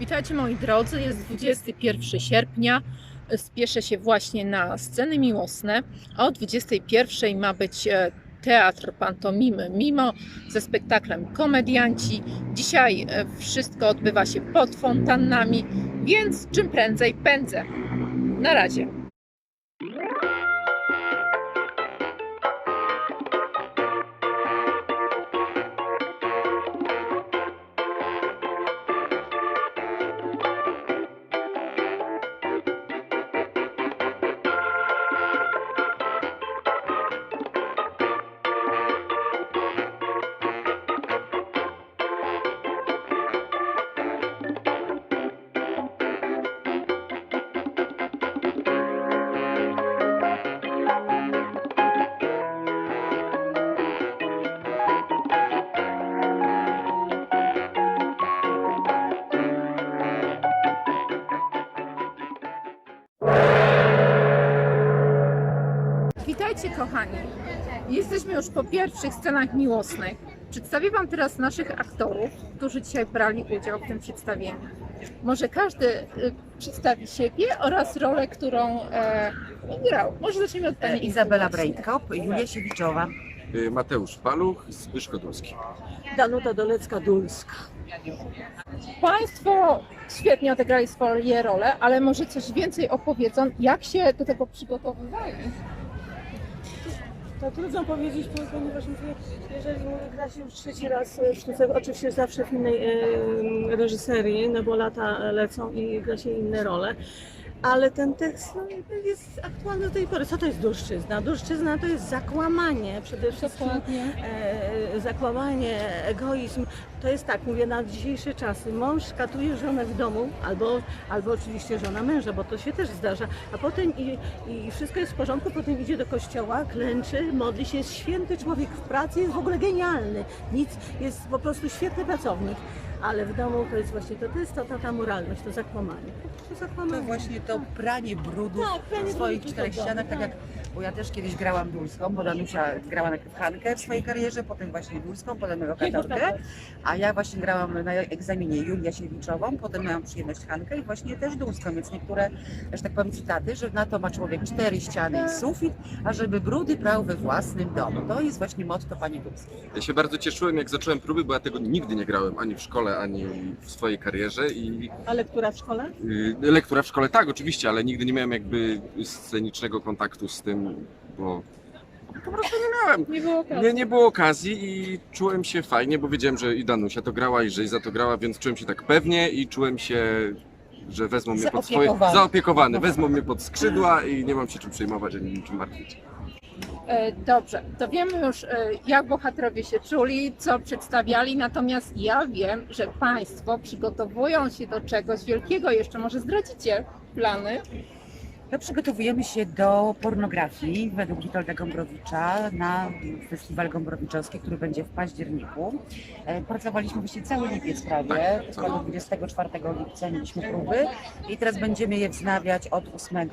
Witajcie moi drodzy, jest 21 sierpnia. Spieszę się właśnie na sceny miłosne. O 21 ma być e, teatr pantomimy Mimo ze spektaklem Komedianci. Dzisiaj e, wszystko odbywa się pod fontannami, więc czym prędzej pędzę. Na razie. Witajcie kochani. Jesteśmy już po pierwszych scenach miłosnych. Przedstawię Wam teraz naszych aktorów, którzy dzisiaj brali udział w tym przedstawieniu. Może każdy y, przedstawi siebie oraz rolę, którą e, grał. Może zaczniemy od Pani Izabela Izy. Brejtkop, Julia Siewiczowa. Y, Mateusz Paluch, Zbyszko Dulski. Danuta Dolecka-Dulska. Państwo świetnie odegrali swoje role, ale może coś więcej opowiedzą, jak się do tego przygotowywali. To trudno powiedzieć, ponieważ mówię, jeżeli gra się już trzeci raz w sztuce, oczywiście zawsze w innej reżyserii, no bo lata lecą i gra się inne role. Ale ten tekst no, jest aktualny do tej pory. Co to jest dulszczyzna? Dulszczyzna to jest zakłamanie przede wszystkim. E, zakłamanie, egoizm. To jest tak, mówię, na dzisiejsze czasy. Mąż katuje żonę w domu, albo, albo oczywiście żona męża, bo to się też zdarza. A potem i, i wszystko jest w porządku, potem idzie do kościoła, klęczy, modli się, jest święty człowiek w pracy, jest w ogóle genialny. Nic, jest po prostu świetny pracownik. Ale w domu to jest właśnie to, to jest ta, ta, ta moralność, to zakłamanie. To zakłamanie. To właśnie to pranie brudu Tak, pranie swoich czterech ścianach, tak jak, bo ja też kiedyś grałam Dulską, bo Danusia grała najpierw Hankę w swojej karierze, potem właśnie Dulską, potem lokatorkę, a ja właśnie grałam na egzaminie Julię Siewiczową, potem miałam przyjemność Hankę i właśnie też Dulską, więc niektóre, że tak powiem, cytaty, że na to ma człowiek cztery ściany i sufit, a żeby brudy prał we własnym domu. To jest właśnie motto pani Dulskiej. Ja się bardzo cieszyłem, jak zacząłem próby, bo ja tego nigdy nie grałem ani w szkole, ani w swojej karierze. I Ale która w szkole? y, lektura w szkole tak, oczywiście, ale nigdy nie miałem jakby scenicznego kontaktu z tym, bo po prostu nie miałem. Nie było okazji. Nie, nie było okazji i czułem się fajnie, bo wiedziałem, że i Danusia to grała, i że Iza to grała, więc czułem się tak pewnie i czułem się, że wezmą mnie pod swoje... Zaopiekowany. Zaopiekowany. Wezmą mnie pod skrzydła i nie mam się czym przejmować, ani niczym martwić. E, Dobrze, to wiemy już, e, jak bohaterowie się czuli, co przedstawiali, natomiast ja wiem, że Państwo przygotowują się do czegoś wielkiego. Jeszcze może zdradzicie plany? No, przygotowujemy się do pornografii według Witolda Gombrowicza na festiwal Gombrowiczowski, który będzie w październiku. E, Pracowaliśmy właśnie cały lipiec prawie, Tak, do 24 lipca mieliśmy próby i teraz będziemy je wznawiać od 8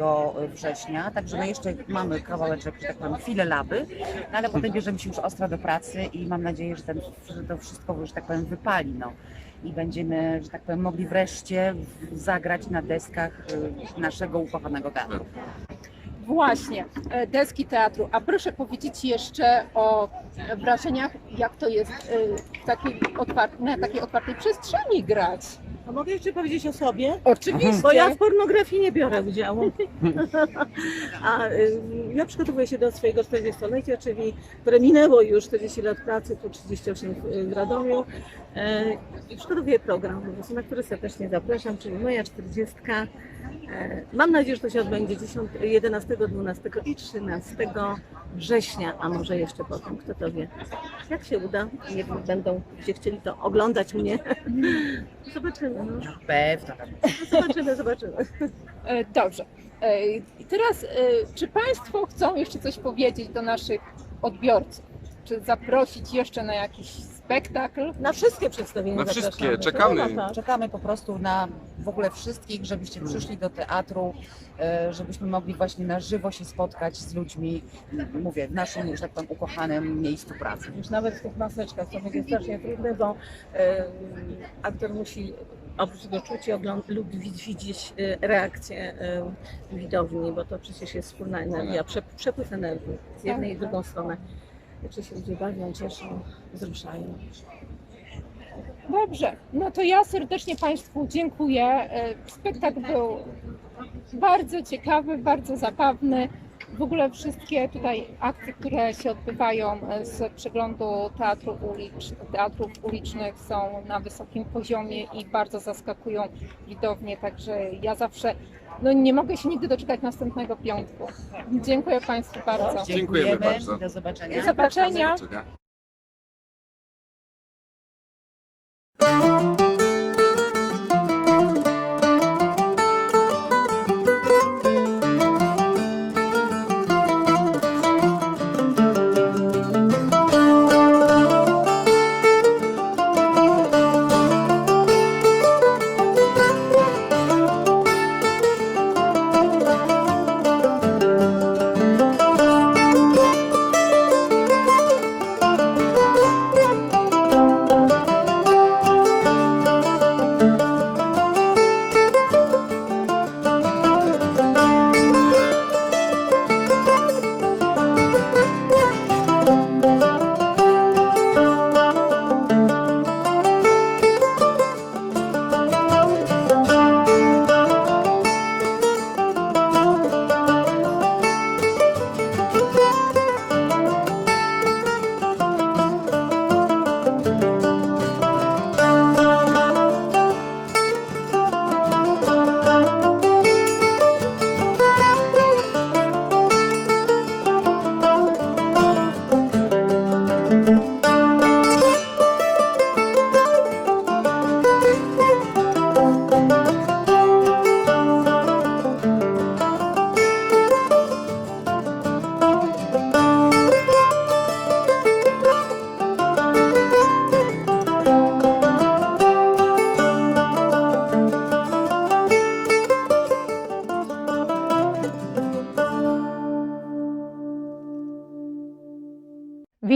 września, także no jeszcze mamy kawałeczek, że tak powiem, chwilę laby, no ale potem bierzemy się już ostro do pracy i mam nadzieję, że, ten, że to wszystko, że tak powiem, wypali. No. I będziemy, że tak powiem, mogli wreszcie zagrać na deskach y, naszego ukochanego teatru. Właśnie, e, deski teatru. A proszę powiedzieć jeszcze o wrażeniach, jak to jest e, w takiej otwartej, na takiej otwartej przestrzeni grać. A mogę jeszcze powiedzieć o sobie? Oczywiście. Bo ja w pornografii nie biorę udziału. A y, ja przygotowuję się do swojego 40-lecia, czyli które minęło już 40 lat pracy, tu 38 w- Radomiu. E, I przygotowuję program, na który serdecznie zapraszam, czyli moja 40. E, Mam nadzieję, że to się odbędzie 10, 11, 12 i 13 września, a może jeszcze potem, kto to wie. Jak się uda, nie będą się chcieli to oglądać mnie. Zobaczymy. No. Pewno. Zobaczymy, zobaczymy. E, Dobrze. I teraz, e, czy Państwo chcą jeszcze coś powiedzieć do naszych odbiorców? Czy zaprosić jeszcze na jakiś spektakl? Na wszystkie przedstawienia Na wszystkie, zapraszamy. czekamy. No, tak. Czekamy po prostu na w ogóle wszystkich, żebyście przyszli do teatru, e, żebyśmy mogli właśnie na żywo się spotkać z ludźmi, mówię, w naszym już tak powiem ukochanym miejscu pracy. Już nawet w tych maseczkach to będzie strasznie trudne, bo e, aktor musi oprócz tego czuć i ogląd- lub wi- widzieć e, reakcję e, widowni, bo to przecież jest wspólna energia, prze, przepływ energii z jednej i drugą stronę. Czy się ludzie bawią, cieszą, wzruszają. Dobrze, no to ja serdecznie Państwu dziękuję. E, Spektakl był bardzo ciekawy, bardzo zabawny. W ogóle wszystkie tutaj akcje, które się odbywają e, z przeglądu teatru ulicz, teatrów ulicznych są na wysokim poziomie i bardzo zaskakują widownię, także ja zawsze no, nie mogę się nigdy doczekać następnego piątku. Dziękuję Państwu bardzo. Dziękujemy bardzo. Do zobaczenia. Do zobaczenia.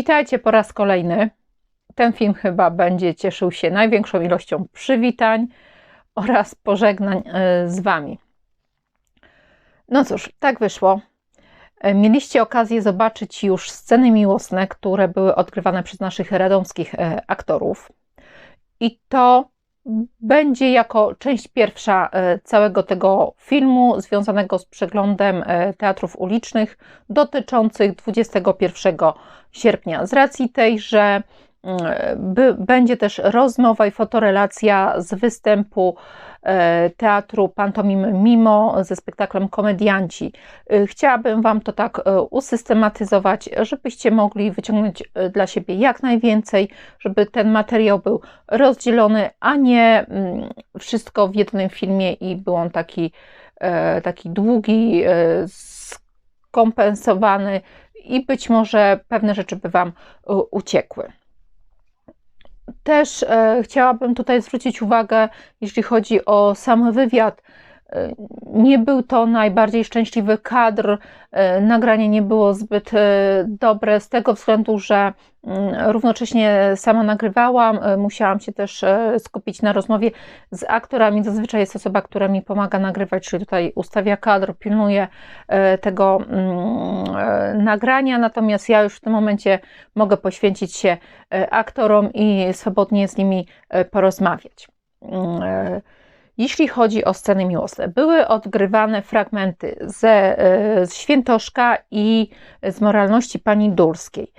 Witajcie po raz kolejny. Ten film chyba będzie cieszył się największą ilością przywitań oraz pożegnań e, z Wami. No cóż, tak wyszło. E, Mieliście okazję zobaczyć już sceny miłosne, które były odgrywane przez naszych radomskich e, aktorów. I to będzie jako część pierwsza e, całego tego filmu związanego z przeglądem e, teatrów ulicznych dotyczących 21 sierpnia. Z racji tej, że będzie też rozmowa i fotorelacja z występu e, teatru Pantomimy Mimo ze spektaklem Komedianci. E, Chciałabym Wam to tak e, usystematyzować, żebyście mogli wyciągnąć dla siebie jak najwięcej, żeby ten materiał był rozdzielony, a nie mm, wszystko w jednym filmie i był on taki, taki długi, skompensowany i być może pewne rzeczy by Wam uciekły. Też e, chciałabym tutaj zwrócić uwagę, jeśli chodzi o sam wywiad. E, Nie był to najbardziej szczęśliwy kadr, e, nagranie nie było zbyt e, dobre z tego względu, że mm, równocześnie sama nagrywałam, musiałam się też skupić na rozmowie z aktorami. Zazwyczaj jest osoba, która mi pomaga nagrywać, czyli tutaj ustawia kadr, pilnuje tego mm, nagrania, natomiast ja już w tym momencie mogę poświęcić się aktorom i swobodnie z nimi porozmawiać. Jeśli chodzi o sceny miłosne, były odgrywane fragmenty ze, e, z Świętoszka i z moralności pani Dulskiej.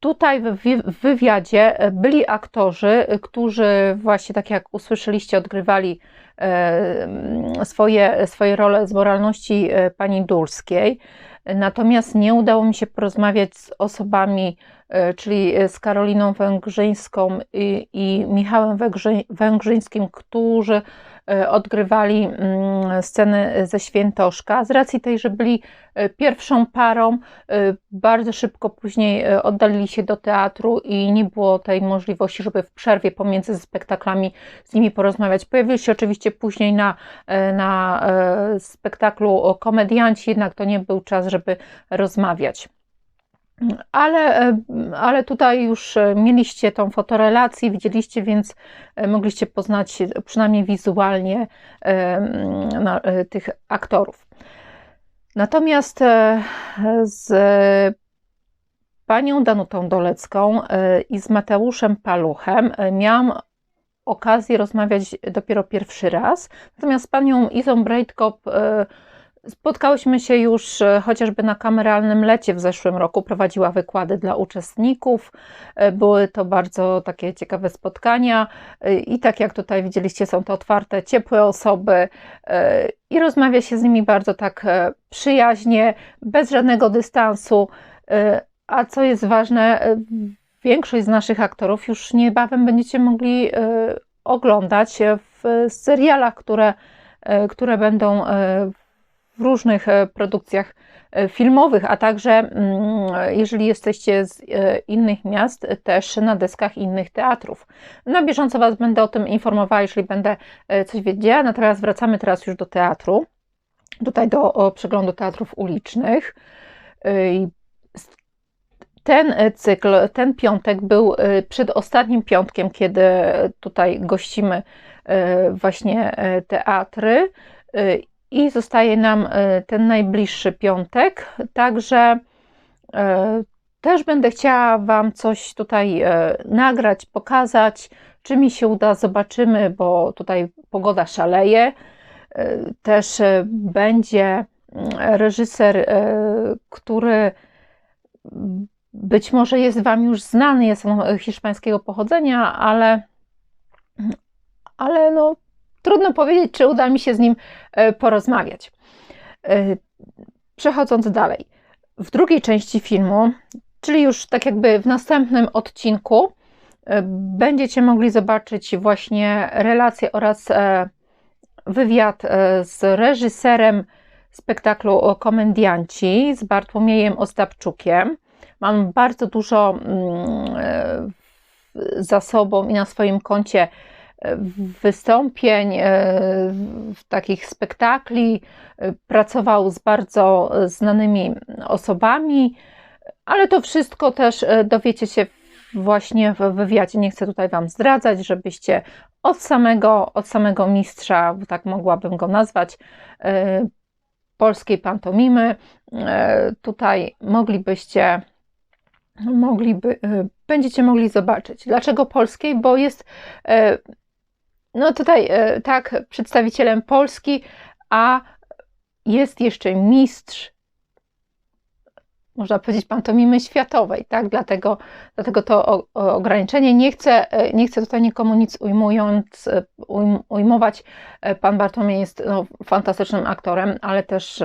Tutaj w wi- w wywiadzie e, byli aktorzy, e, którzy właśnie tak jak usłyszeliście, odgrywali e, mm, swoje, swoje role z moralności pani Dulskiej. Natomiast nie udało mi się porozmawiać z osobami, czyli z Karoliną Węgrzyńską i, i Michałem Węgrzy, Węgrzyńskim, którzy odgrywali mm, sceny ze Świętoszka. Z racji tej, że byli e, pierwszą parą, e, bardzo szybko później e, oddalili się do teatru i nie było tej możliwości, żeby w przerwie pomiędzy spektaklami z nimi porozmawiać. Pojawili się oczywiście później na, e, na e, spektaklu Komedianci, jednak to nie był czas, żeby rozmawiać. Ale, e, ale tutaj już e, mieliście tą fotorelację, widzieliście, więc e, mogliście poznać przynajmniej wizualnie tych aktorów. Natomiast z panią Danutą Dolecką i z Mateuszem Paluchem miałam okazję rozmawiać dopiero pierwszy raz. Natomiast z panią Izą Brejtkop e, spotkałyśmy się już e, chociażby na kameralnym lecie w zeszłym roku. Prowadziła wykłady dla uczestników. E, Były to bardzo takie ciekawe spotkania E, i tak jak tutaj widzieliście, są to otwarte, ciepłe osoby i rozmawia się z nimi bardzo tak przyjaźnie, bez żadnego dystansu. A co jest ważne, większość z naszych aktorów już niebawem będziecie mogli oglądać w serialach, które, które będą e, w różnych e, produkcjach e, filmowych, a także mm, jeżeli jesteście z e, innych miast, też na deskach innych teatrów. Na bieżąco Was będę o tym informowała, jeśli będę coś wiedziała. Natomiast wracamy teraz już do teatru, tutaj do przeglądu teatrów ulicznych. Ten cykl, ten piątek był przedostatnim piątkiem, kiedy tutaj gościmy właśnie teatry i zostaje nam e, ten najbliższy piątek, także e, też będę chciała Wam coś tutaj e, nagrać, pokazać, czy mi się uda, zobaczymy, bo tutaj pogoda szaleje. Też będzie mm, reżyser, który być może jest Wam już znany, jest on hiszpańskiego pochodzenia, ale, ale no, trudno powiedzieć, czy uda mi się z nim e, porozmawiać. E, Przechodząc dalej. W drugiej części filmu, czyli już tak jakby w następnym odcinku, e, będziecie mogli zobaczyć właśnie relacje oraz wywiad z reżyserem spektaklu Komendianci, z Bartłomiejem Ozdabczukiem. Mam bardzo dużo mm, za sobą i na swoim koncie wystąpień, e, takich spektakli. E, Pracował z bardzo znanymi osobami, ale to wszystko też e, dowiecie się właśnie w wywiadzie. Nie chcę tutaj Wam zdradzać, żebyście od samego, od samego mistrza, bo tak mogłabym go nazwać, e, polskiej pantomimy, e, tutaj moglibyście mogliby, e, będziecie mogli zobaczyć. Dlaczego polskiej? Bo jest e, no tutaj e, tak przedstawicielem Polski, a jest jeszcze mistrz można powiedzieć, pantomimy światowej, tak? Dlatego, dlatego to ograniczenie. Nie chcę, e, nie chcę tutaj nikomu nic ujmując, e, ujm, ujmować. Pan Bartłomiej jest no, fantastycznym aktorem, ale też,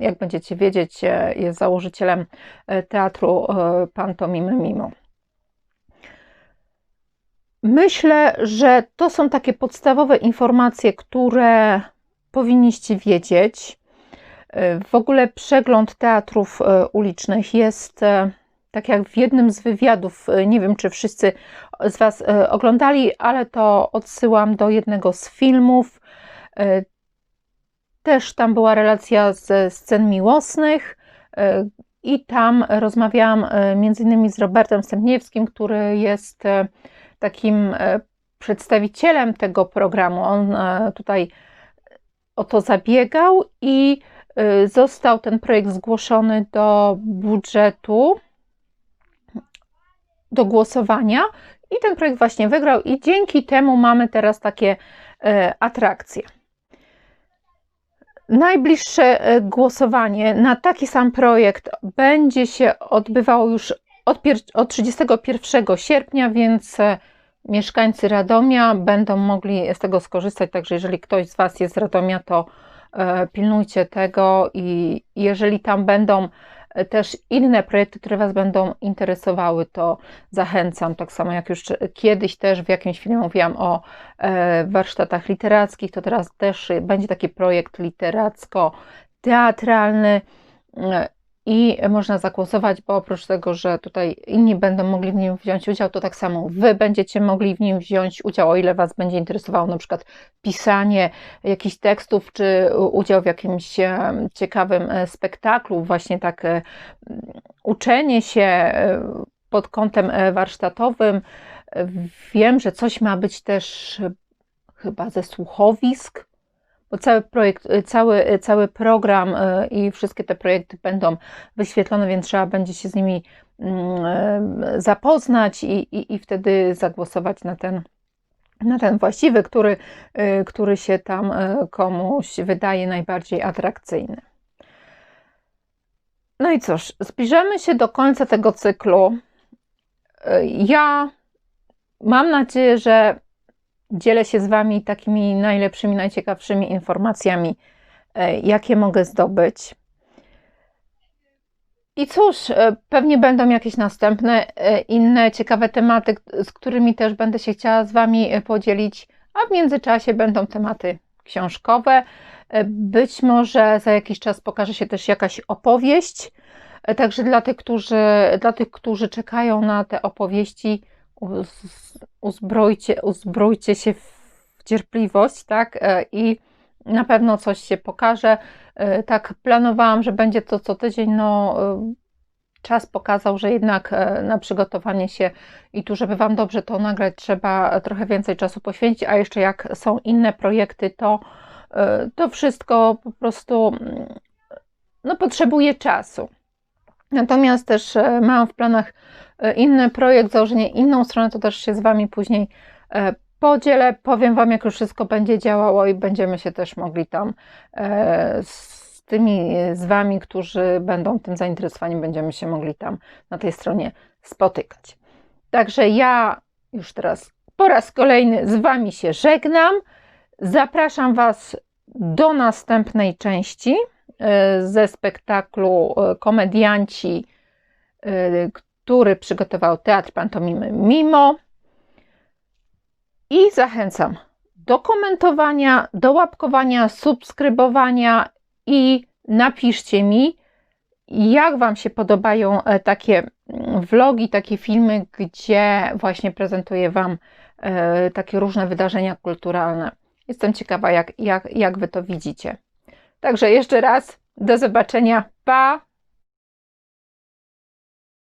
jak będziecie wiedzieć, jest założycielem teatru pantomimy Mimo. Myślę, że to są takie podstawowe informacje, które powinniście wiedzieć. E, W ogóle przegląd teatrów e, ulicznych jest, e, tak jak w jednym z wywiadów, nie wiem czy wszyscy z Was oglądali, ale to odsyłam do jednego z filmów. Też tam była relacja ze scen miłosnych i tam rozmawiałam między innymi z Robertem Stępniewskim, który jest takim e, przedstawicielem tego programu. On e, tutaj o to zabiegał i y, został ten projekt zgłoszony do budżetu, do głosowania i ten projekt właśnie wygrał i dzięki temu mamy teraz takie e, atrakcje. Najbliższe e, głosowanie na taki sam projekt będzie się odbywało już od, od 31 sierpnia, więc e, mieszkańcy Radomia będą mogli z tego skorzystać. Także jeżeli ktoś z Was jest z Radomia, to e, pilnujcie tego i jeżeli tam będą e, też inne projekty, które Was będą interesowały, to zachęcam. Tak samo jak już kiedyś też w jakimś filmie mówiłam o warsztatach literackich, to teraz też będzie taki projekt literacko-teatralny. I można zagłosować, bo oprócz tego, że tutaj inni będą mogli w nim wziąć udział, to tak samo Wy będziecie mogli w nim wziąć udział, o ile Was będzie interesowało na przykład pisanie jakichś tekstów, czy udział w jakimś ciekawym e, spektaklu, właśnie tak e, uczenie się e, pod kątem warsztatowym. Wiem, że coś ma być też chyba ze słuchowisk, bo cały projekt, e, cały, e, cały program e, i wszystkie te projekty będą wyświetlone, więc trzeba będzie się z nimi mm, zapoznać i, i, i wtedy zagłosować na ten, na ten właściwy, który, który się tam komuś wydaje najbardziej atrakcyjny. No i cóż, zbliżamy się do końca tego cyklu. Ja mam nadzieję, że dzielę się z Wami takimi najlepszymi, najciekawszymi informacjami, e, jakie mogę zdobyć. I cóż, e, pewnie będą jakieś następne, e, inne ciekawe tematy, z którymi też będę się chciała z Wami podzielić, a w międzyczasie będą tematy książkowe. Być może za jakiś czas pokaże się też jakaś opowieść. Także dla tych, którzy, dla tych, którzy czekają na te opowieści, uzbrojcie, uzbrójcie się w cierpliwość, tak? E, I na pewno coś się pokaże. E, Tak, planowałam, że będzie to co tydzień. No, e, czas pokazał, że jednak na przygotowanie się i tu, żeby Wam dobrze to nagrać, trzeba trochę więcej czasu poświęcić, a jeszcze jak są inne projekty, to to wszystko po prostu mm, no, potrzebuje czasu. Natomiast też mam w planach inny projekt, założenie inną stronę, to też się z Wami później e, podzielę. Powiem Wam, jak już wszystko będzie działało i będziemy się też mogli tam e, z tymi z Wami, którzy będą tym zainteresowani, będziemy się mogli tam na tej stronie spotykać. Także ja już teraz po raz kolejny z Wami się żegnam. Zapraszam Was do następnej części e, ze spektaklu e, Komedianci, e, który przygotował Teatr Pantomimy Mimo. I zachęcam do komentowania, do łapkowania, subskrybowania i napiszcie mi, jak Wam się podobają e, takie mm, vlogi, takie filmy, gdzie właśnie prezentuję Wam e, takie różne wydarzenia kulturalne. Jestem ciekawa, jak, jak, jak Wy to widzicie. Także jeszcze raz do zobaczenia. Pa!